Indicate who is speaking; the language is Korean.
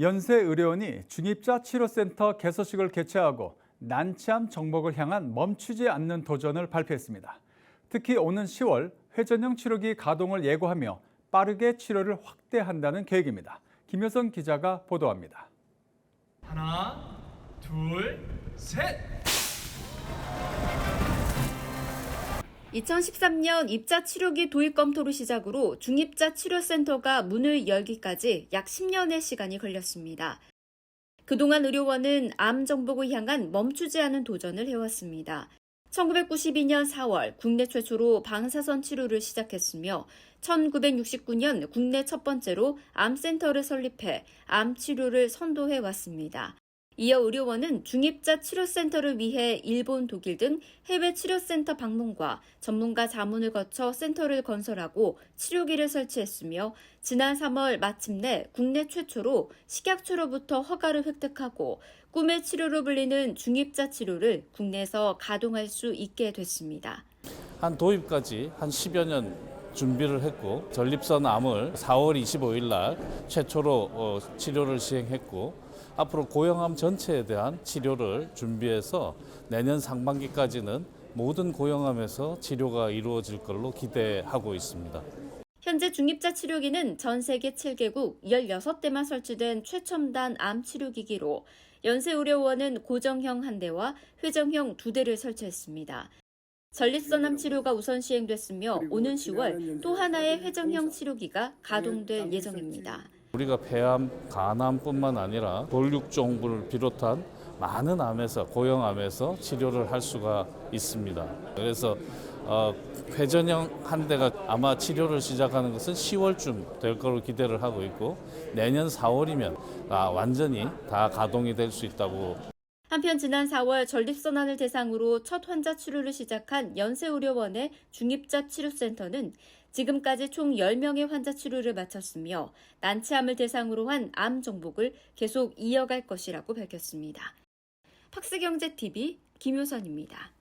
Speaker 1: 연세의료원이 중입자 치료센터 개소식을 개최하고 난치암 정복을 향한 멈추지 않는 도전을 발표했습니다. 특히 오는 10월 회전형 치료기 가동을 예고하며 빠르게 치료를 확대한다는 계획입니다. 김효선 기자가 보도합니다.
Speaker 2: 하나, 둘, 셋.
Speaker 3: 2013년 입자 치료기 도입 검토를 시작으로 중입자 치료센터가 문을 열기까지 약 10년의 시간이 걸렸습니다. 그동안 의료원은 암 정복을 향한 멈추지 않은 도전을 해왔습니다. 1992년 4월 국내 최초로 방사선 치료를 시작했으며 1969년 국내 첫 번째로 암센터를 설립해 암 치료를 선도해 왔습니다. 이어 의료원은 중입자 치료센터를 위해 일본, 독일 등 해외 치료센터 방문과 전문가 자문을 거쳐 센터를 건설하고 치료기를 설치했으며 지난 3월 마침내 국내 최초로 식약처로부터 허가를 획득하고 꿈의 치료로 불리는 중입자 치료를 국내에서 가동할 수 있게 됐습니다.
Speaker 4: 한 도입까지 한 10여 년 준비를 했고 전립선 암을 4월 25일 날 최초로 어, 치료를 시행했고 앞으로 고형암 전체에 대한 치료를 준비해서 내년 상반기까지는 모든 고형암에서 치료가 이루어질 걸로 기대하고 있습니다.
Speaker 3: 현재 중입자 치료기는 전 세계 7개국 16대만 설치된 최첨단 암 치료기기로 연세의료원은 고정형 한 대와 회전형 두 대를 설치했습니다. 전립선암 치료가 우선 시행됐으며 오는 10월 또 하나의 회전형 치료기가 가동될 예정입니다.
Speaker 4: 우리가 폐암, 간암뿐만 아니라 볼육종을 비롯한 많은 암에서 고형암에서 치료를 할 수가 있습니다. 그래서 어, 회전형 한 대가 아마 치료를 시작하는 것은 10월쯤 될 거로 기대를 하고 있고 내년 4월이면 아, 완전히 다 가동이 될 수 있다고
Speaker 3: 한편 지난 4월 전립선암을 대상으로 첫 환자 치료를 시작한 연세의료원의 중입자 치료센터는 지금까지 총 10명의 환자 치료를 마쳤으며 난치암을 대상으로 한 암 정복을 계속 이어갈 것이라고 밝혔습니다. 팍스경제TV 김효선입니다.